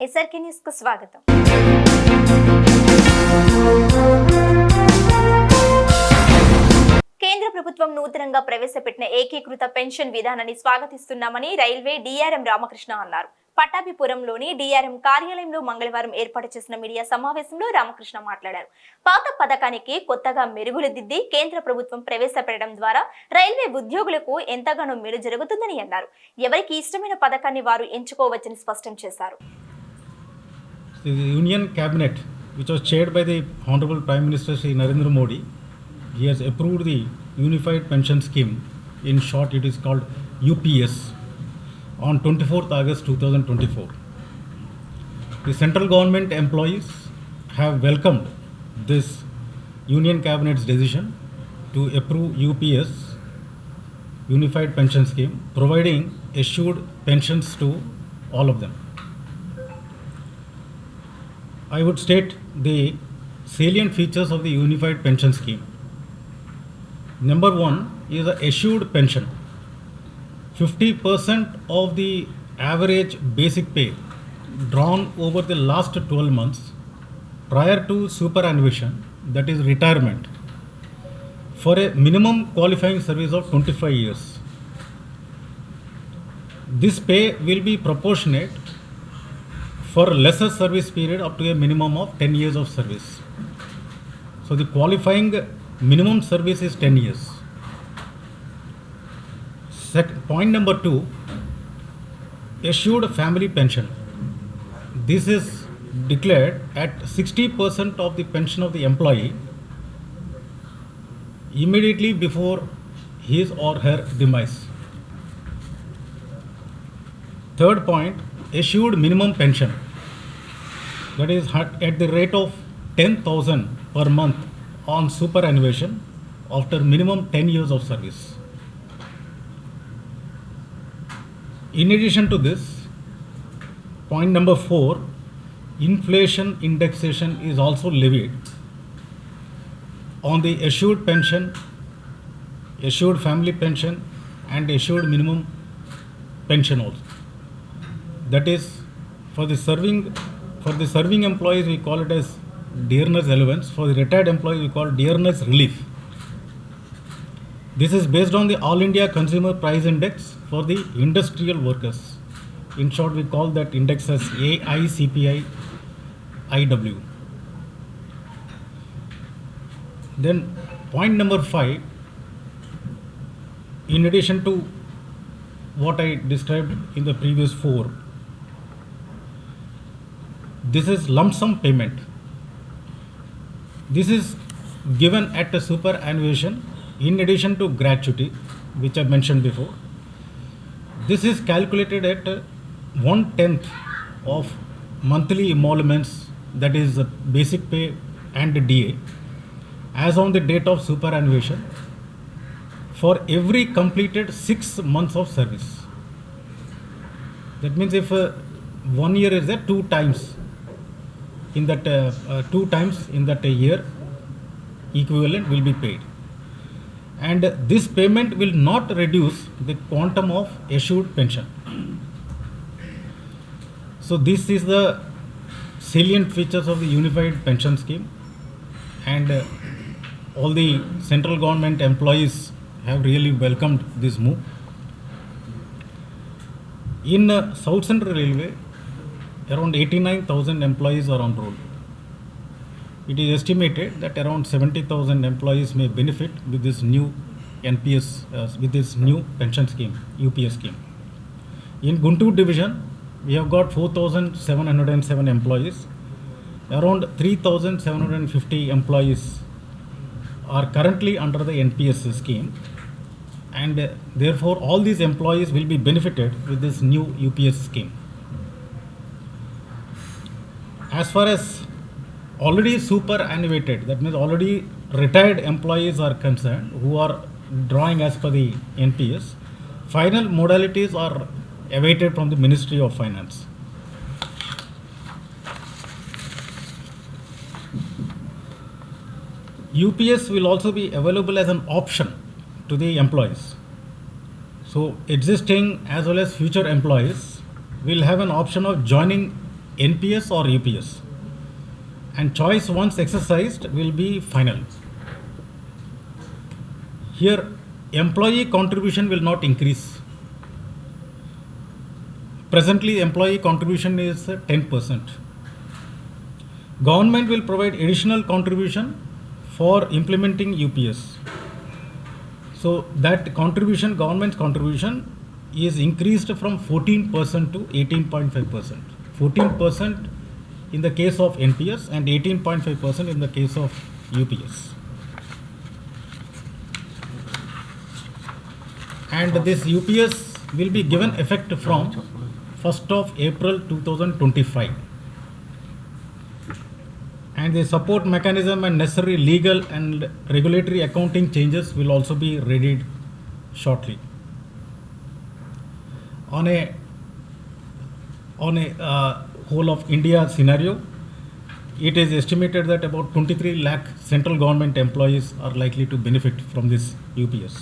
SRK న్యూస్కు స్వాగతం. కేంద్ర ప్రభుత్వం నూతనంగా ప్రవేశపెట్టిన ఏకీకృత పెన్షన్ విధానాన్ని స్వాగతిస్తున్నామని రైల్వే డిఆర్ఎం రామకృష్ణ అన్నారు. పట్టాభిపురంలోని డిఆర్ఎం కార్యాలయంలో మంగళవారం ఏర్పాటు చేసిన మీడియా సమావేశంలో రామకృష్ణ మాట్లాడారు. పాత పథకానికి కొత్తగా మెరుగులు దిద్ది కేంద్ర ప్రభుత్వం ప్రవేశపెట్టడం ద్వారా రైల్వే ఉద్యోగులకు ఎంతగానో మేలు జరుగుతుందని అన్నారు. ఎవరికి ఇష్టమైన పథకాన్ని వారు ఎంచుకోవచ్చని స్పష్టం చేశారు. The Union Cabinet, which was chaired by the Honorable Prime Minister Sri Narendra Modi, he has approved the Unified Pension Scheme. In short, it is called UPS on 24th August 2024. The central government employees have welcomed this Union Cabinet's decision to approve UPS, Unified Pension Scheme, providing assured pensions to all of them. I would state the salient features of the unified pension scheme. Number one is the assured pension. 50% of the average basic pay drawn over the last 12 months prior to superannuation, that is retirement, for a minimum qualifying service of 25 years. This pay will be proportionate for lesser service period up to a minimum of 10 years of service. So the qualifying minimum service is 10 years. Second, point number two assured family pension. This is declared at 60% of the pension of the employee immediately before his or her demise. Third point, assured minimum pension that is at the rate of 10,000 per month on superannuation after minimum 10 years of service. In addition to this, point number four, inflation indexation is also levied on the assured pension, assured family pension, and assured minimum pension also that is for the serving for the serving employees we call it as dearness allowance. For the retired employees we call dearness relief. This is based on the all india consumer price index for the industrial workers. In short we call that index as aicpi iw then point number 5 in addition to what i described in the previous four this is lump sum payment. This is given at a superannuation in addition to gratuity which i mentioned before. This is calculated at one tenth of monthly emoluments that is basic pay and da as on the date of superannuation for every completed six months of service. That means if uh, one year is there two times in that uh, uh, two times in that year equivalent will be paid. And this payment will not reduce the quantum of assured pension. So this is the salient features of the unified pension scheme. And uh, all the central government employees have really welcomed this move. In uh, south central railway around 89000 employees are on roll. It is estimated that around 70000 employees may benefit with this new nps uh, with this new pension scheme ups scheme. In guntur division we have got 4707 employees. Around 3750 employees are currently under the nps scheme and uh, therefore all these employees will be benefited with this new ups scheme as far as already superannuated, that means already retired employees are concerned who are drawing as per the NPS, final modalities are awaited from the Ministry of Finance. UPS will also be available as an option to the employees. So, existing as well as future employees will have an option of joining NPS or UPS. And choice once exercised will be final. Here, employee contribution will not increase. Presently, employee contribution is uh, 10%. Government will provide additional contribution for implementing UPS. So that contribution, government's contribution is increased from 14% to 18.5%. 14% in the case of NPS and 18.5% in the case of UPS. And this UPS will be given effect from 1st of April 2025 and the support mechanism and necessary legal and regulatory accounting changes will also be readied shortly. On a on a uh, whole of India scenario, it is estimated that about 23 lakh central government employees are likely to benefit from this UPS.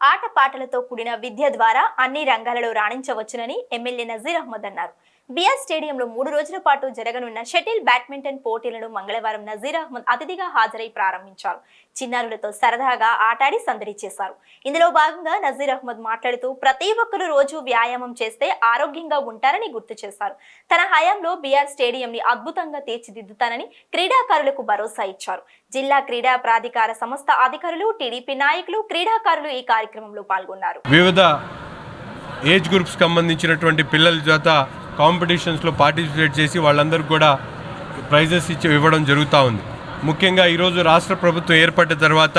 ఆటపాటలతో కూడిన విద్య ద్వారా అన్ని రంగాలలో రాణించవచ్చునని MLA Nazir Ahmed అన్నారు BR స్టేడియంలో మూడు రోజుల పాటు జరగనున్న షటిల్ బ్యాడ్మింటన్ పోటీలను మంగళవారం నజీర్ అహ్మద్ అతిథిగా హాజరై ప్రారంభించారు. చిన్నారులతో సరదాగా ఆటాడి సందడి చేశారు. ఇందులో భాగంగా నజీర్ అహ్మద్ మాట్లాడుతూ ప్రతి ఒక్కరు రోజు వ్యాయామం చేస్తే ఆరోగ్యంగా ఉంటారని గుర్తు చేశారు. తన హయాంలో బిఆర్ స్టేడియంని అద్భుతంగా తీర్చిదిద్దుతానని క్రీడాకారులకు భరోసా ఇచ్చారు. జిల్లా క్రీడా ప్రాధికార సంస్థ అధికారులు టీడీపీ నాయకులు క్రీడాకారులు ఈ కార్యక్రమంలో పాల్గొన్నారు. వివిధ ఏజ్ గ్రూప్స్ సంబంధించినటువంటి పిల్లల చేత కాంపిటీషన్స్లో పార్టిసిపేట్ చేసి వాళ్ళందరికీ కూడా ప్రైజెస్ ఇచ్చి ఇవ్వడం జరుగుతూ ఉంది. ముఖ్యంగా ఈరోజు రాష్ట్ర ప్రభుత్వం ఏర్పడ్డ తర్వాత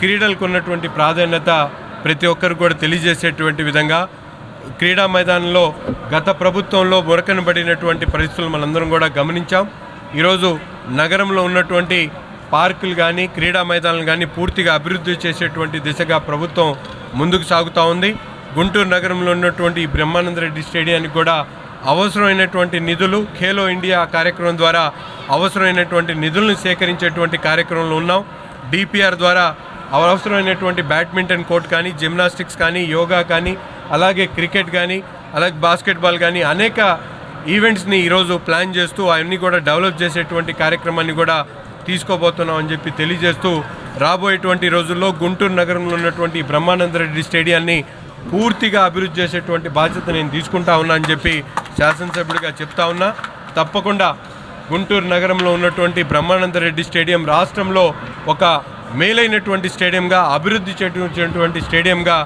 క్రీడలకు ఉన్నటువంటి ప్రాధాన్యత ప్రతి ఒక్కరు కూడా తెలియజేసేటువంటి విధంగా క్రీడా మైదానంలో గత ప్రభుత్వంలో మురకనబడినటువంటి పరిస్థితులు మనందరం కూడా గమనించాం. ఈరోజు నగరంలో ఉన్నటువంటి పార్కులు కానీ క్రీడా మైదానాలు కానీ పూర్తిగా అభివృద్ధి చేసేటువంటి దిశగా ప్రభుత్వం ముందుకు సాగుతూ ఉంది. గుంటూరు నగరంలో ఉన్నటువంటి బ్రహ్మానంద రెడ్డి స్టేడియానికి కూడా అవసరమైనటువంటి నిధులు ఖేలో ఇండియా కార్యక్రమం ద్వారా అవసరమైనటువంటి నిధులను సేకరించేటువంటి కార్యక్రమంలో ఉన్నాం. డిపిఆర్ ద్వారా అవసరమైనటువంటి బ్యాడ్మింటన్ కోర్ట్ కానీ జిమ్నాస్టిక్స్ కానీ యోగా కానీ అలాగే క్రికెట్ కానీ అలాగే బాస్కెట్బాల్ కానీ అనేక ఈవెంట్స్ని ఈరోజు ప్లాన్ చేస్తూ అవన్నీ కూడా డెవలప్ చేసేటువంటి కార్యక్రమాన్ని కూడా తీసుకోబోతున్నాం అని చెప్పి తెలియజేస్తూ రాబోయేటువంటి రోజుల్లో గుంటూరు నగరంలో ఉన్నటువంటి బ్రహ్మానంద రెడ్డి స్టేడియాన్ని పూర్తిగా అభివృద్ధి చేసేటువంటి బాధ్యత నేను తీసుకుంటా ఉన్నా అని చెప్పి శాసనసభ్యుడిగా చెప్తా ఉన్నా. తప్పకుండా గుంటూరు నగరంలో ఉన్నటువంటి బ్రహ్మానంద రెడ్డి స్టేడియం రాష్ట్రంలో ఒక మేలైనటువంటి స్టేడియంగా అభివృద్ధి చేసేటువంటి స్టేడియంగా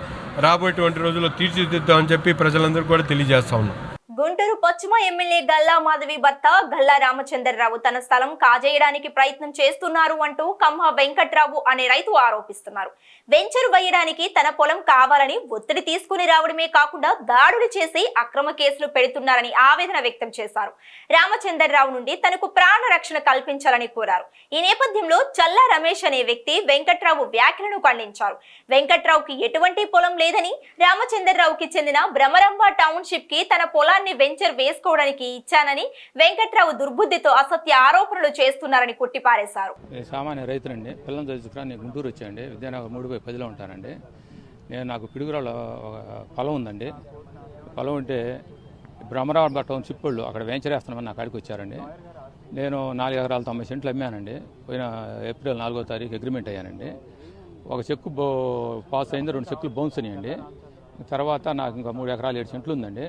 రాబోయేటువంటి రోజుల్లో తీర్చిదిద్దామని చెప్పి ప్రజలందరూ కూడా తెలియజేస్తా ఉన్నాం. గుంటూరు పశ్చిమ ఎమ్మెల్యే గల్లా మాధవి భర్త గల్లా రామచంద్రరావు తన స్థలం కాజేయడానికి ప్రయత్నం చేస్తున్నారు అంటూ కమ్మ వెంకట్రావు అనే రైతు ఆరోపిస్తున్నారు. వెంచర్ వేయడానికి తన పొలం కావాలని ఒత్తిడి తీసుకుని రావడమే కాకుండా దాడులు చేసి అక్రమ కేసులు పెడుతున్నారని ఆవేదన వ్యక్తం చేశారు. రామచంద్రరావు నుండి తనకు ప్రాణ రక్షణ కల్పించాలని కోరారు. ఈ నేపథ్యంలో చల్లా రమేష్ అనే వ్యక్తి వెంకట్రావు వ్యాఖ్యలను ఖండించారు. వెంకట్రావుకి ఎటువంటి పొలం లేదని రామచంద్రరావుకి చెందిన భ్రమరంబ టౌన్షిప్కి తన పొలాన్ని వెంచర్ వేసుకోవడానికి ఇచ్చానని వెంకట్రావు దుర్బుద్ధితో అసత్య ఆరోపణలు చేస్తున్నారని కొట్టిపారేశారు. సామాన్య రైతునండి పిల్లలు చదువుకురా నేను గుంటూరు వచ్చాయండి విద్యానగర్ మూడు బై పదిలో ఉంటానండి నేను నాకు పిడుగురాలో ఒక పొలం ఉందండి. పొలం ఉంటే బ్రహ్మరావు టౌన్ చిప్పుళ్ళు అక్కడ వెంచర్ వేస్తున్నామని నా కాడికి వచ్చారండి. నేను నాలుగు ఎకరాలు తొంభై సెంట్లు అమ్మానండి. పోయిన ఏప్రిల్ నాలుగో తారీఖు అగ్రిమెంట్ అయ్యానండి. ఒక చెక్కు బో పాస్ అయింది రెండు చెక్కులు బౌన్స్ అయ్యండి తర్వాత నాకు ఇంకా మూడు ఎకరాలు ఏడు సెంట్లు ఉందండి.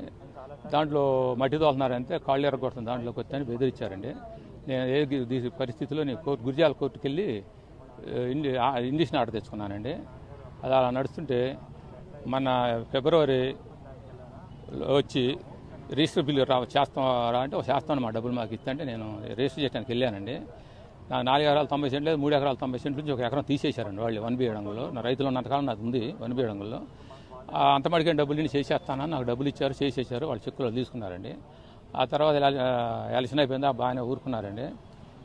దాంట్లో మట్టి తోలుతున్నారంటే కాళ్ళు ఎరగొడుతుంది దాంట్లోకి వచ్చి బెదిరించారండి. నేను ఏ పరిస్థితిలో నేను కోర్టు గురిజాల కోర్టుకి వెళ్ళి ఆ, ఇండిషన్ ఆర్డర్ తెచ్చుకున్నానండి. అది అలా నడుస్తుంటే మన ఫిబ్రవరి వచ్చి రిజిస్టర్ బిల్లు రా చేస్తాం రా అంటే చేస్తాను మా డబ్బులు మాకు ఇస్తుంటే నేను రిజిస్టర్ చేయడానికి వెళ్ళానండి. నా నాలుగు ఎకరాలు తొంభై సెంట్లు లేదు మూడు ఎకరాలు తొంభై సెంట్ల నుంచి ఒక ఎకరం తీసేశారండి వాళ్ళు వన్ బియ్యడంలో నా రైతులు ఉన్నంతకాలం నాకు ఉంది వన్ బియ్యడంలో అంత డబ్బులు నేను చేసేస్తానని నాకు డబ్బులు ఇచ్చారు చేసేసారు. వాళ్ళు చెక్కులు తీసుకున్నారండి. ఆ తర్వాత ఎలా ఎలక్షన్ అయిపోయిందా బాగానే ఊరుకున్నారండి.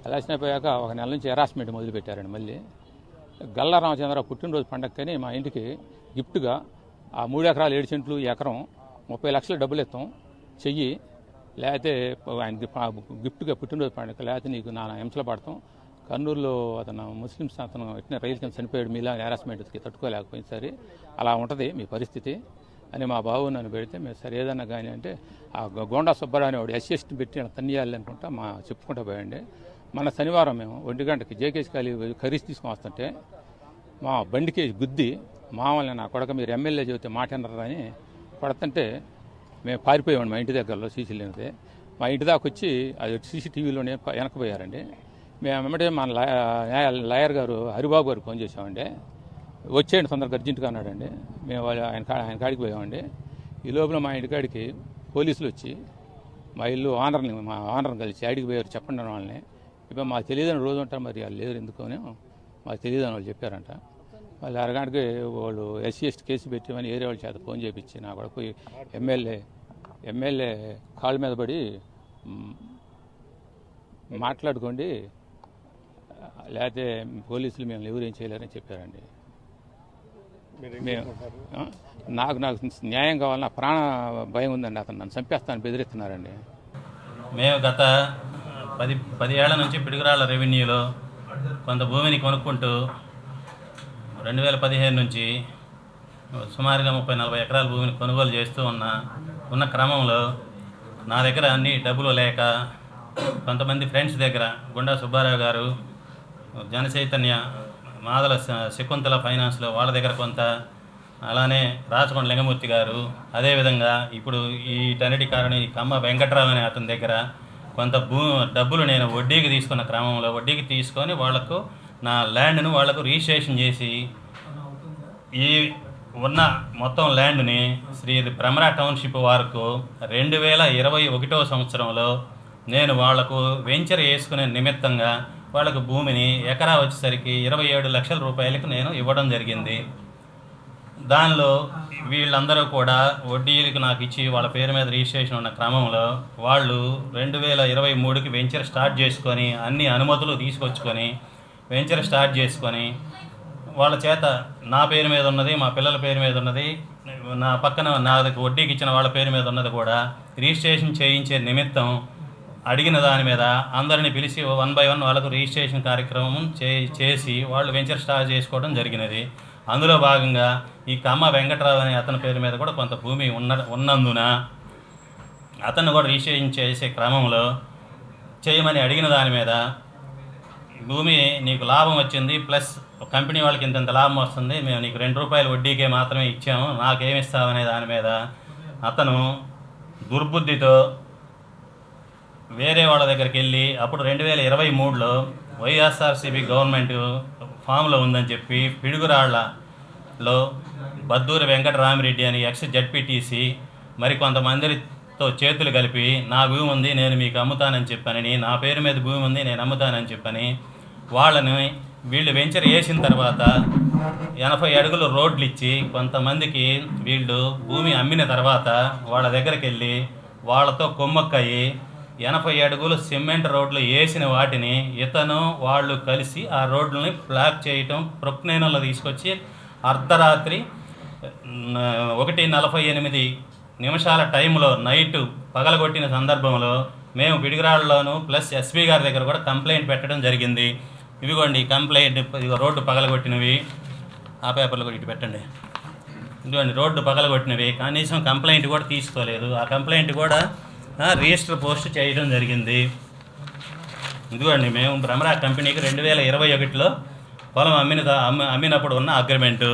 ఎలక్షన్ అయిపోయాక ఒక నెల నుంచి హెరాస్మెంట్ మొదలుపెట్టారండి మళ్ళీ. గల్లా రామచంద్ర పుట్టినరోజు పండగకని మా ఇంటికి గిఫ్ట్గా ఆ మూడు ఎకరాలు ఏడు సెంట్లు ఎకరం ముప్పై లక్షల డబ్బులు ఇస్తాం చెయ్యి. లేకపోతే ఆయన గిఫ్ట్గా పుట్టినరోజు పండుగ లేకపోతే నీకు నా హింసలు పడతాం. కర్నూలులో అతను ముస్లిమ్స్ అతను ఎట్టిన రైలు కింద చనిపోయాడు. మీలా హెరాస్మెంట్కి తట్టుకోలేకపోయింది సరే అలా ఉంటుంది మీ పరిస్థితి అని మా బాబు నన్ను పెడితే మేము సరే ఏదన్నా కానీ అంటే ఆ గోండా సుబ్బారావు అనేవాడు ఎస్సీఎస్టీ పెట్టి తన్నియాలి అనుకుంటా మా చెప్పుకుంటూ పోయండి మన శనివారం మేము ఒంటి గంటకి జేకేసి ఖాళీ ఖరీదు తీసుకొని వస్తుంటే మా బండికి గుద్ది మామూలు నా కొడక మీరు ఎమ్మెల్యే చెబితే మాట అని కొడుతుంటే మేము పారిపోయామండి మా ఇంటి దగ్గరలో సీసీ లేనిదే. మా ఇంటి దాకా వచ్చి అది సీసీటీవీలోనే వెనకపోయారండి మేము వెంబడే మన లా- న్యాయ లాయర్ గారు హరిబాబు గారు ఫోన్ చేసామండి వచ్చేయండి తొందరగా అర్జెంటుగా అన్నాడండి. మేము వాళ్ళ ఆయన కా- ఆయన కాడికి పోయామండి. ఈ లోపల మా ఇంటికాడికి పోలీసులు వచ్చి మా ఇల్లు ఆనర్ని మా ఆనర్ని కలిసి ఆడికి పోయారు చెప్పండి అని వాళ్ళని. ఇప్పుడు మాకు తెలియదని రోజు ఉంటారు మరి వాళ్ళు లేరు ఎందుకని? మాకు తెలియదని వాళ్ళు చెప్పారంట. వాళ్ళు అరగంటకి వాళ్ళు ఎస్సీ ఎస్టీ కేసు పెట్టామని ఏరే వాళ్ళ చేత ఫోన్ చేయించి నా కొడుకు ఎమ్మెల్యే ఎమ్మెల్యే కాళ్ళ మీద పడి మాట్లాడుకోండి. లేకపోతే పోలీసులు మేము ఎవరు ఏం చేయలేరని చెప్పారండి. మేము? నాకు నాకు న్యాయం కావాలి నా ప్రాణ భయం ఉందండి అతను. నన్ను చంపేస్తాను బెదిరిస్తున్నారండి. మేము గత పది పది ఏళ్ళ నుంచి పిడుగురాళ్ళ రెవెన్యూలో కొంత భూమిని కొనుక్కుంటూ రెండు వేల పదిహేను నుంచి సుమారుగా ముప్పై నలభై ఎకరాల భూమిని కొనుగోలు చేస్తూ ఉన్న ఉన్న క్రమంలో నా దగ్గర అన్ని డబ్బులు లేక కొంతమంది ఫ్రెండ్స్ దగ్గర గుండా సుబ్బారావు గారు జనచైతన్య మాదల శకుంతల ఫైనాన్స్లో వాళ్ళ దగ్గర కొంత అలానే రాచకొండ లింగమూర్తి గారు అదేవిధంగా ఇప్పుడు వీటన్నిటి కారణం ఈ కమ్మ వెంకట్రావు అనే అతని దగ్గర కొంత భూ డబ్బులు నేను వడ్డీకి తీసుకున్న క్రమంలో వడ్డీకి తీసుకొని వాళ్ళకు నా ల్యాండ్ను వాళ్ళకు రిజిస్ట్రేషన్ చేసి ఈ ఉన్న మొత్తం ల్యాండ్ని శ్రీ భ్రమరా టౌన్షిప్ వారకు రెండు వేల ఇరవై ఒకటో సంవత్సరంలో నేను వాళ్ళకు వెంచర్ వేసుకునే నిమిత్తంగా వాళ్ళకు భూమిని ఎకరా వచ్చేసరికి ఇరవై ఏడు లక్షల రూపాయలకు నేను ఇవ్వడం జరిగింది. దానిలో వీళ్ళందరూ కూడా వడ్డీలకు నాకు ఇచ్చి వాళ్ళ పేరు మీద రిజిస్ట్రేషన్ ఉన్న క్రమంలో వాళ్ళు రెండు వేల ఇరవై మూడుకి వెంచర్ స్టార్ట్ చేసుకొని అన్ని అనుమతులు తీసుకొచ్చుకొని వెంచర్ స్టార్ట్ చేసుకొని వాళ్ళ చేత నా పేరు మీద ఉన్నది మా పిల్లల పేరు మీద ఉన్నది నా పక్కన నాది వడ్డీకి ఇచ్చిన వాళ్ళ పేరు మీద ఉన్నది కూడా రిజిస్ట్రేషన్ చేయించే నిమిత్తం అడిగిన దాని మీద అందరిని పిలిచి వన్ బై వన్ వాళ్ళకు రిజిస్ట్రేషన్ కార్యక్రమం చే చేసి వాళ్ళు వెంచర్ స్టార్ట్ చేసుకోవడం జరిగినది. అందులో భాగంగా ఈ కమ్మ వెంకటరావు అనే అతని పేరు మీద కూడా కొంత భూమి ఉన్న ఉన్నందున అతన్ని కూడా రిజిస్ట్రేషన్ చేసే క్రమంలో చేయమని అడిగిన దాని మీద భూమి నీకు లాభం వచ్చింది ప్లస్ కంపెనీ వాళ్ళకి ఇంత లాభం వస్తుంది మేము నీకు రెండు రూపాయలు వడ్డీకే మాత్రమే ఇచ్చాము నాకేమి ఇస్తామనే దాని మీద అతను దుర్బుద్ధితో వేరే వాళ్ళ దగ్గరికి వెళ్ళి అప్పుడు రెండు వేల ఇరవై మూడులో వైఎస్ఆర్సీపీ గవర్నమెంట్ ఫామ్లో ఉందని చెప్పి పిడుగురాళ్ళలో బద్దూరి వెంకటరామిరెడ్డి అని ఎక్స్ జడ్పీటీసీ మరి కొంతమందితో చేతులు కలిపి నా భూమి ఉంది నేను మీకు అమ్ముతానని చెప్పానని నా పేరు మీద భూమి ఉంది నేను అమ్ముతానని చెప్పని వాళ్ళని వీళ్ళు వెంచర్ వేసిన తర్వాత ఎనభై అడుగులు రోడ్లు ఇచ్చి కొంతమందికి వీళ్ళు భూమి అమ్మిన తర్వాత వాళ్ళ దగ్గరికి వెళ్ళి వాళ్ళతో కొమ్మక్కయ్యి ఎనభై అడుగులు సిమెంట్ రోడ్లు వేసిన వాటిని ఇతను వాళ్ళు కలిసి ఆ రోడ్లని బ్లాక్ చేయటం ప్రొక్నేనలో తీసుకొచ్చి అర్ధరాత్రి ఒకటి నలభై ఎనిమిది నిమిషాల టైంలో నైట్ పగలగొట్టిన సందర్భంలో మేము పిడిగిరాళ్ళలోను ప్లస్ ఎస్పీ గారి దగ్గర కూడా కంప్లైంట్ పెట్టడం జరిగింది. ఇవిగోండి కంప్లైంట్ ఇదిగో రోడ్డు పగలగొట్టినవి. ఆ పేపర్లు కూడా ఇటు పెట్టండి. ఇదిగోండి రోడ్డు పగలగొట్టినవి. కనీసం కంప్లైంట్ కూడా తీసుకోలేదు. ఆ కంప్లైంట్ కూడా రిజిస్టర్ పోస్ట్ చేయడం జరిగింది. ఇదిగోండి మేము భ్రమరా కంపెనీకి రెండు వేల ఇరవై ఒకటిలో పొలం అమ్మిన అమ్మి అమ్మినప్పుడు ఉన్న అగ్రిమెంటు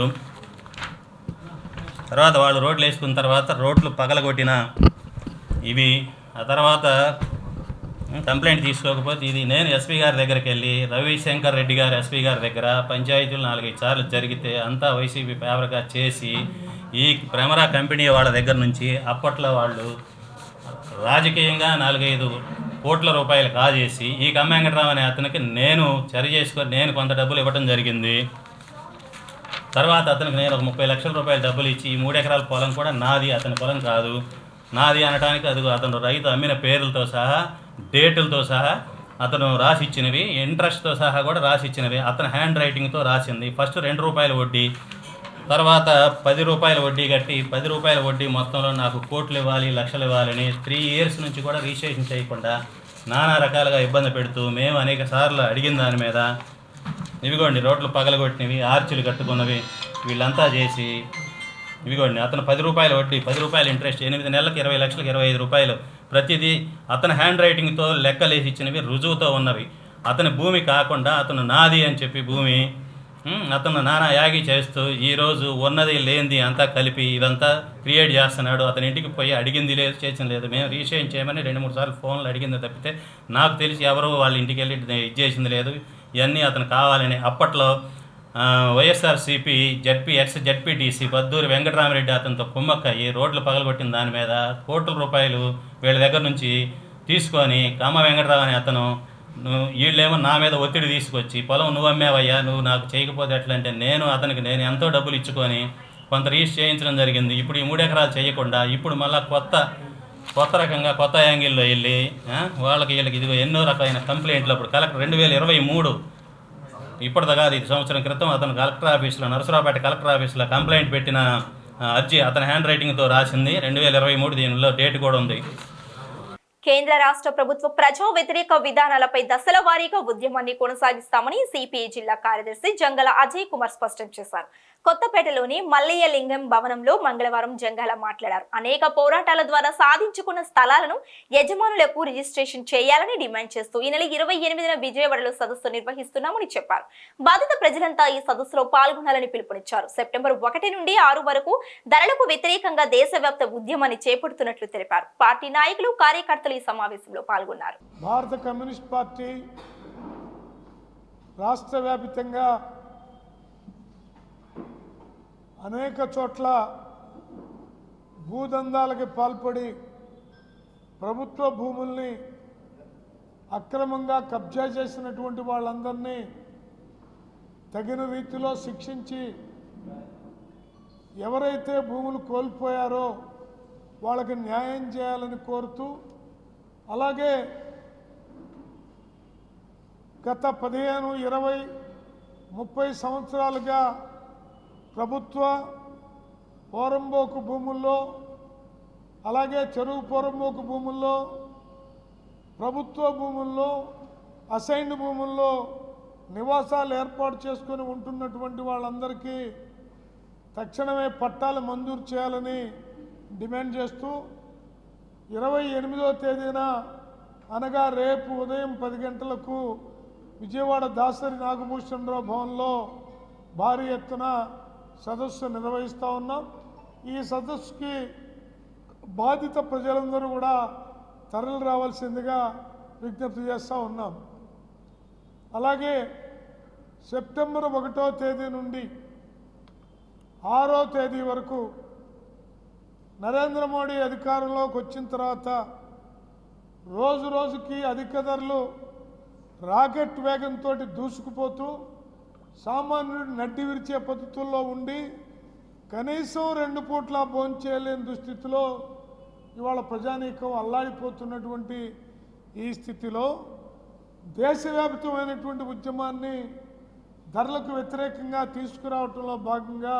తర్వాత వాళ్ళు రోడ్లు వేసుకున్న తర్వాత రోడ్లు పగలగొట్టిన ఇవి. ఆ తర్వాత కంప్లైంట్ తీసుకోకపోతే ఇది నేను ఎస్పీ గారి దగ్గరికి వెళ్ళి రవిశంకర్ రెడ్డి గారు ఎస్పీ గారి దగ్గర పంచాయతీలు నాలుగైదు సార్లు జరిగితే అంతా వైసీపీ ఫేవర్గా చేసి ఈ భ్రమరా కంపెనీ వాళ్ళ దగ్గర నుంచి అప్పట్లో వాళ్ళు రాజకీయంగా నాలుగైదు కోట్ల రూపాయలు కాజేసి ఈ కమ్మెంగట్రావు అనే అతనికి నేను చర్య చేసుకొని నేను కొంత డబ్బులు ఇవ్వడం జరిగింది. తర్వాత అతనికి నేను ఒక ముప్పై లక్షల రూపాయల డబ్బులు ఇచ్చి ఈ మూడు ఎకరాల పొలం కూడా నాది అతని పొలం కాదు. నాది అనడానికి అది అతను రైతు అమ్మిన పేర్లతో సహా డేటులతో సహా అతను రాసి ఇచ్చినవి ఇంట్రెస్ట్తో సహా కూడా రాసి ఇచ్చినవి అతను హ్యాండ్ రైటింగ్తో రాసింది. ఫస్ట్ రెండు రూపాయల వడ్డీ తర్వాత పది రూపాయల వడ్డీ కట్టి పది రూపాయల వడ్డీ మొత్తంలో నాకు కోట్లు ఇవ్వాలి లక్షలు ఇవ్వాలని త్రీ ఇయర్స్ నుంచి కూడా రిజిస్ట్రేషన్ చేయకుండా నానా రకాలుగా ఇబ్బంది పెడుతూ మేము అనేక సార్లు అడిగిన దాని మీద ఇవిగోండి రోడ్లు పగలగొట్టినవి ఆర్చులు కట్టుకున్నవి వీళ్ళంతా చేసి ఇవిగోండి అతను పది రూపాయలు వడ్డీ పది రూపాయలు ఇంట్రెస్ట్ ఎనిమిది నెలలకు ఇరవై లక్షలకు ఇరవై ఐదు రూపాయలు ప్రతిదీ అతని హ్యాండ్ రైటింగ్తో లెక్కలేసి ఇచ్చినవి రుజువుతో ఉన్నవి. అతని భూమి కాకుండా అతను నాది అని చెప్పి భూమి అతను నానా యాగి చేస్తూ ఈరోజు ఉన్నది లేనిది అంతా కలిపి ఇదంతా క్రియేట్ చేస్తున్నాడు. అతని ఇంటికి పోయి అడిగింది లేదు చేసిన లేదు. మేము రీషేన్ చేయమని రెండు మూడు సార్లు ఫోన్లు అడిగింది తప్పితే నాకు తెలిసి ఎవరో వాళ్ళ ఇంటికి వెళ్ళి ఇది చేసింది లేదు. ఇవన్నీ అతను కావాలని అప్పట్లో YSRCP ZP ex ZPTC Badduri Venkataramareddy అతనితో కుమ్మక్కయ్యి రోడ్లు పగలగొట్టిన దాని మీద కోట్ల రూపాయలు వీళ్ళ దగ్గర నుంచి తీసుకొని కామ వెంకటరావు అనే అతను వీళ్ళేమో నా మీద ఒత్తిడి తీసుకొచ్చి పొలం నువ్వు అమ్మేవయ్యా నువ్వు నాకు చేయకపోతే ఎట్లా అంటే నేను అతనికి నేను ఎంతో డబ్బులు ఇచ్చుకొని కొంత రీస్ చేయించడం జరిగింది. ఇప్పుడు ఈ మూడు ఎకరాలు చేయకుండా ఇప్పుడు మళ్ళీ కొత్త కొత్త రకంగా కొత్త యాంగిల్లో వెళ్ళి వాళ్ళకి వీళ్ళకి ఇదిగో ఎన్నో రకమైన కంప్లైంట్లు అప్పుడు కలెక్టర్ రెండు వేల ఇరవై మూడు. ఇప్పటిదా ఇది సంవత్సరం క్రితం అతను కలెక్టర్ ఆఫీస్లో నరసరావుపేట కలెక్టర్ ఆఫీస్లో కంప్లైంట్ పెట్టిన అర్జీ అతని హ్యాండ్ రైటింగ్తో రాసింది. రెండు వేల ఇరవై మూడు దీనిలో డేట్ కూడా ఉంది. కేంద్ర రాష్ట్ర ప్రభుత్వ ప్రజా వ్యతిరేక విధానాలపై దశల వారీగా ఉద్యమాన్ని కొనసాగిస్తామని సిపిఐ జిల్లా కార్యదర్శి జంగల అజయ్ కుమార్ స్పష్టం చేశారు. కొత్తపేటలోని మల్లయ్య లింగం భవనంలో మంగళవారం జంగాల మాట్లాడారు. అనేక పోరాటాల ద్వారా సాధించుకున్న స్థలాలను యజమానులకు రిజిస్ట్రేషన్ చేయాలని డిమాండ్ చేస్తూ ఈ నెల ఇరవై ఎనిమిదిన విజయవాడలో సదస్సు నిర్వహిస్తున్నామని చెప్పారు. బాధిత ప్రజలంతా ఈ సదస్సులో పాల్గొనాలని పిలుపునిచ్చారు. సెప్టెంబర్ ఒకటి నుండి ఆరు వరకు ధరలకు వ్యతిరేకంగా దేశవ్యాప్త ఉద్యమాన్ని చేపడుతున్నట్లు తెలిపారు. పార్టీ నాయకులు కార్యకర్తలు ఈ సమావేశంలో పాల్గొన్నారు. భారత కమ్యూనిస్ట్ పార్టీ రాష్ట్ర వ్యాప్తంగా అనేక చోట్ల భూదందాలకి పాల్పడి ప్రభుత్వ భూముల్ని అక్రమంగా కబ్జా చేసినటువంటి వాళ్ళందరినీ తగిన రీతిలో శిక్షించి ఎవరైతే భూములు కోల్పోయారో వాళ్ళకి న్యాయం చేయాలని కోరుతూ అలాగే గత పదిహేను ఇరవై ముప్పై సంవత్సరాలుగా ప్రభుత్వ పోరంబోకు భూముల్లో అలాగే చెరువు పోరంబోకు భూముల్లో ప్రభుత్వ భూముల్లో అసైన్డ్ భూముల్లో నివాసాలు ఏర్పాటు చేసుకొని ఉంటున్నటువంటి వాళ్ళందరికీ తక్షణమే పట్టాలు మంజూరు చేయాలని డిమాండ్ చేస్తూ ఇరవై ఎనిమిదో తేదీన అనగా రేపు ఉదయం పది గంటలకు విజయవాడ దాసరి నాగభూషణరావు భవన్లో భారీ ఎత్తున సదస్సు నిర్వహిస్తూ ఉన్నాం. ఈ సదస్సుకి బాధిత ప్రజలందరూ కూడా తరలి రావాల్సిందిగా విజ్ఞప్తి చేస్తూ ఉన్నాం. అలాగే సెప్టెంబర్ ఒకటో తేదీ నుండి ఆరో తేదీ వరకు నరేంద్ర మోడీ అధికారంలోకి వచ్చిన తర్వాత రోజు రోజుకి అధిక ధరలు రాకెట్ వేగంతో దూసుకుపోతూ సామాన్యుడు నడ్డి విరిచే పద్ధతుల్లో ఉండి కనీసం రెండు పూట్ల భోంచేయలేని దుస్థితిలో ఇవాళ ప్రజానీకం అల్లాడిపోతున్నటువంటి ఈ స్థితిలో దేశవ్యాప్తమైనటువంటి ఉద్యమాన్ని ధరలకు వ్యతిరేకంగా తీసుకురావటంలో భాగంగా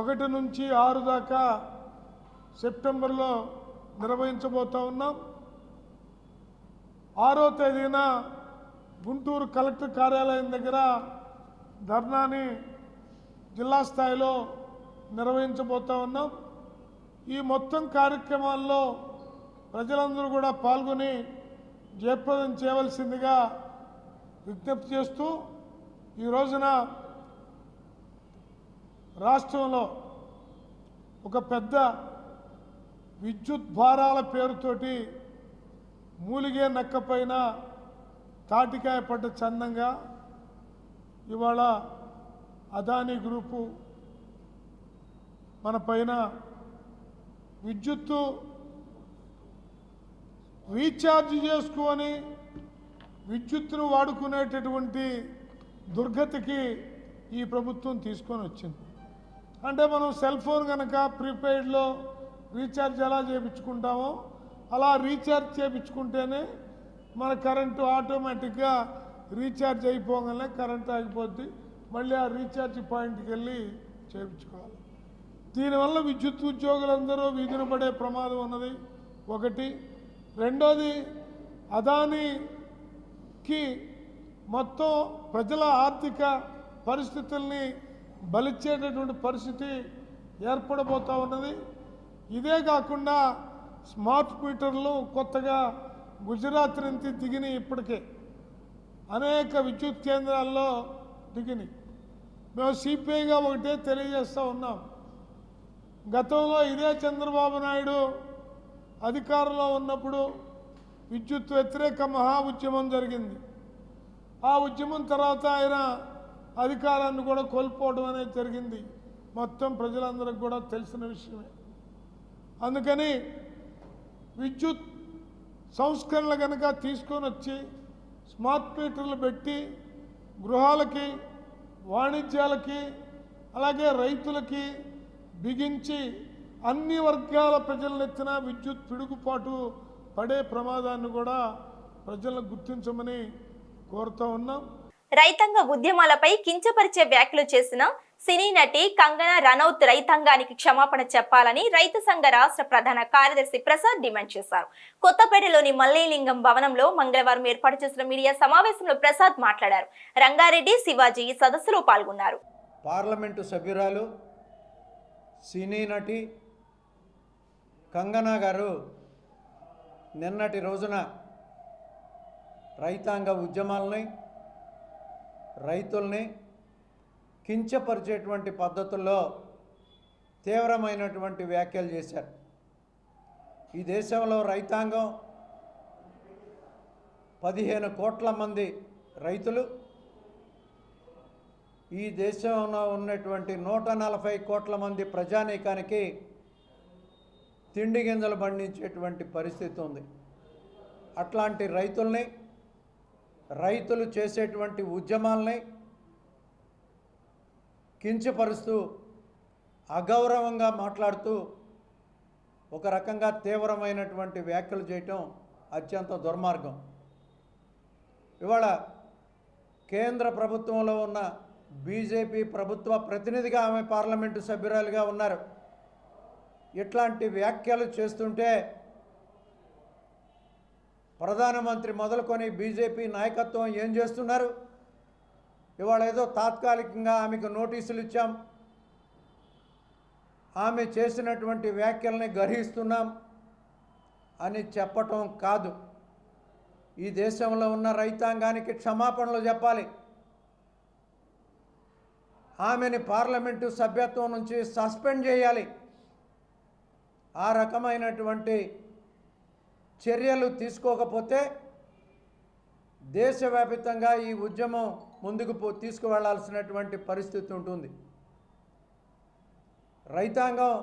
ఒకటి నుంచి ఆరు దాకా సెప్టెంబర్లో నిర్వహించబోతా ఉన్నాం. ఆరో తేదీన గుంటూరు కలెక్టర్ కార్యాలయం దగ్గర ధర్నాని జిల్లా స్థాయిలో నిర్వహించబోతా ఉన్నాం. ఈ మొత్తం కార్యక్రమాల్లో ప్రజలందరూ కూడా పాల్గొని జయప్రదం చేయవలసిందిగా విజ్ఞప్తి చేస్తూ ఈ రోజున రాష్ట్రంలో ఒక పెద్ద విద్యుత్ భారాల పేరుతోటి మూలిగే నక్కపైన తాటికాయ పడ్డ చందంగా ఇవాళ అదానీ గ్రూపు మన పైన విద్యుత్తు రీఛార్జ్ చేసుకొని విద్యుత్తును వాడుకునేటటువంటి దుర్గతికి ఈ ప్రభుత్వం తీసుకొని వచ్చింది. అంటే మనం సెల్ ఫోన్ కనుక ప్రీపెయిడ్లో రీఛార్జ్ ఎలా చేయించుకుంటామో అలా రీఛార్జ్ చేయించుకుంటేనే మన కరెంటు ఆటోమేటిక్గా రీఛార్జ్ అయిపోగానే కరెంట్ ఆగిపోద్ది. మళ్ళీ ఆ రీఛార్జ్ పాయింట్కి వెళ్ళి చేయించుకోవాలి. దీనివల్ల విద్యుత్ ఉద్యోగులందరూ వీధిన పడే ప్రమాదం ఉన్నది. ఒకటి. రెండోది అదానికి మొత్తం ప్రజల ఆర్థిక పరిస్థితుల్ని బలిచ్చేటటువంటి పరిస్థితి ఏర్పడబోతూ ఉన్నది. ఇదే కాకుండా స్మార్ట్ మీటర్లు కొత్తగా గుజరాత్ నుంచి దిగినాయి ఇప్పటికే. అనేక విద్యుత్ కేంద్రాల్లో దిగినాయి మేము సిపిఐగా ఒకటే తెలియజేస్తూ ఉన్నాం. గతంలో ఇదే చంద్రబాబు నాయుడు అధికారంలో ఉన్నప్పుడు విద్యుత్ వ్యతిరేక మహా ఉద్యమం జరిగింది. ఆ ఉద్యమం తర్వాత ఆయన అధికారాన్ని కూడా కోల్పోవడం అనేది జరిగింది. మొత్తం ప్రజలందరికీ కూడా తెలిసిన విషయమే. అందుకని విద్యుత్ సంస్కరణలు కనుక తీసుకొని వచ్చి స్మార్ట్ మీటర్లు పెట్టి గృహాలకి వాణిజ్యాలకి అలాగే రైతులకి బిగించి అన్ని వర్గాల ప్రజలనెత్తిన విద్యుత్ పిడుగుపాటు పడే ప్రమాదాన్ని కూడా ప్రజలను గుర్తించమని కోరుతా ఉన్నాం. రైతాంగ ఉద్యమాలపై కించపరిచే వ్యాఖ్యలు చేసిన సినీ నటి కంగనా రనౌత్ రైతాంగానికి క్షమాపణ చెప్పాలని రైతు సంఘ రాష్ట్ర ప్రధాన కార్యదర్శి ప్రసాద్ డిమాండ్ చేశారు. కొత్తపేటలోని మల్లేలింగం భవనంలో మంగళవారం ఏర్పాటు చేసిన మీడియా సమావేశంలో ప్రసాద్ మాట్లాడారు. రంగారెడ్డి శివాజీ ఈ సదస్సులో పాల్గొన్నారు. పార్లమెంటు సభ్యురాలు సినీ నటి కంగనా గారు నిన్నటి రోజున రైతాంగ ఉద్యమాలని రైతుల్ని కించపరిచేటువంటి పద్ధతుల్లో తీవ్రమైనటువంటి వ్యాఖ్యలు చేశారు. ఈ దేశంలో రైతాంగం పదిహేను కోట్ల మంది రైతులు. ఈ దేశంలో ఉన్నటువంటి నూట నలభై కోట్ల మంది ప్రజానీకానికి తిండి గింజలు పండించేటువంటి పరిస్థితి ఉంది. అట్లాంటి రైతుల్ని రైతులు చేసేటువంటి ఉద్యమాల్ని కించపరుస్తూ అగౌరవంగా మాట్లాడుతూ ఒక రకంగా తీవ్రమైనటువంటి వ్యాఖ్యలు చేయటం అత్యంత దుర్మార్గం. ఇవాళ కేంద్ర ప్రభుత్వంలో ఉన్న బీజేపీ ప్రభుత్వ ప్రతినిధిగా ఆమె పార్లమెంటు సభ్యురాలుగా ఉన్నారు. ఇట్లాంటి వ్యాఖ్యలు చేస్తుంటే ప్రధానమంత్రి మొదలుకొని బీజేపీ నాయకత్వం ఏం చేస్తున్నారు? ఇవాళ ఏదో తాత్కాలికంగా ఆమెకు నోటీసులు ఇచ్చాం. ఆమె చేసినటువంటి వ్యాఖ్యల్ని గ్రహిస్తున్నాం అని చెప్పటం కాదు. ఈ దేశంలో ఉన్న రైతాంగానికి క్షమాపణలు చెప్పాలి. ఆమెని పార్లమెంటు సభ్యత్వం నుంచి సస్పెండ్ చేయాలి. ఆ రకమైనటువంటి చర్యలు తీసుకోకపోతే దేశవ్యాప్తంగా ఈ ఉద్యమం ముందుకు పో తీసుకువెళ్ళాల్సినటువంటి పరిస్థితి ఉంటుంది. రైతాంగం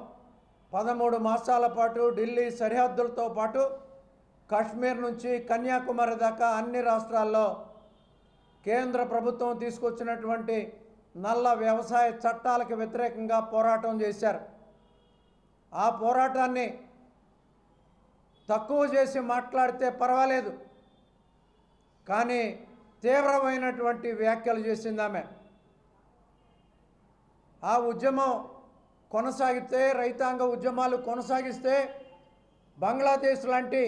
పదమూడు మాసాల పాటు ఢిల్లీ సరిహద్దులతో పాటు కాశ్మీర్ నుంచి కన్యాకుమారి దాకా అన్ని రాష్ట్రాల్లో కేంద్ర ప్రభుత్వం తీసుకొచ్చినటువంటి నల్ల వ్యవసాయ చట్టాలకు వ్యతిరేకంగా పోరాటం చేశారు. ఆ పోరాటాన్ని తక్కువ చేసి మాట్లాడితే పర్వాలేదు. కానీ తీవ్రమైనటువంటి వ్యాఖ్యలు చేసింది ఆమె. ఆ ఉద్యమం కొనసాగితే రైతాంగ ఉద్యమాలు కొనసాగిస్తే బంగ్లాదేశ్ లాంటి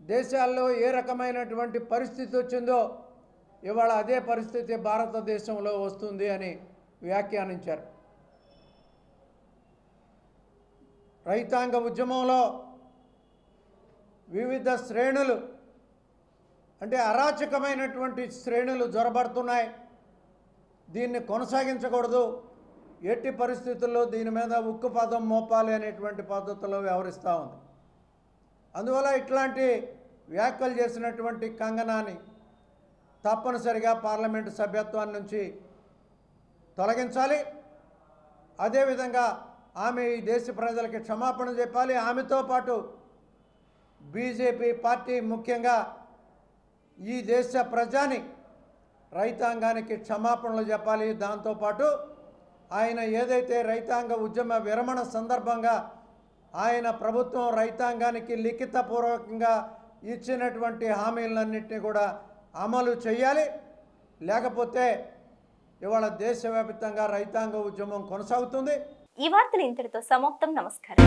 దేశాల్లో ఏ రకమైనటువంటి పరిస్థితి వచ్చిందో ఇవాళ అదే పరిస్థితి భారతదేశంలో వస్తుంది అని వ్యాఖ్యానించారు. రైతాంగ ఉద్యమంలో వివిధ శ్రేణులు అంటే అరాచకమైనటువంటి శ్రేణులు జొరబడుతున్నాయి. దీన్ని కొనసాగించకూడదు. ఎట్టి పరిస్థితుల్లో దీని మీద ఉక్కు పదం మోపాలి అనేటువంటి పద్ధతిలో వ్యవహరిస్తూ ఉంది. అందువల్ల ఇట్లాంటి వ్యాఖ్యలు చేసినటువంటి కంగనాని తప్పనిసరిగా పార్లమెంటు సభ్యత్వాన్ని నుంచి తొలగించాలి. అదేవిధంగా ఆమె ఈ దేశ ప్రజలకి క్షమాపణ చెప్పాలి. ఆమెతో పాటు బీజేపీ పార్టీ ముఖ్యంగా ఈ దేశ ప్రజాని రైతాంగానికి క్షమాపణలు చెప్పాలి. దాంతోపాటు ఆయన ఏదైతే రైతాంగ ఉద్యమ విరమణ సందర్భంగా ఆయన ప్రభుత్వం రైతాంగానికి లిఖితపూర్వకంగా ఇచ్చినటువంటి హామీలన్నింటినీ కూడా అమలు చేయాలి. లేకపోతే ఇవాళ దేశవ్యాప్తంగా రైతాంగ ఉద్యమం కొనసాగుతుంది. ఈ వార్తలు ఇంతటితో సమాప్తం. నమస్కారం.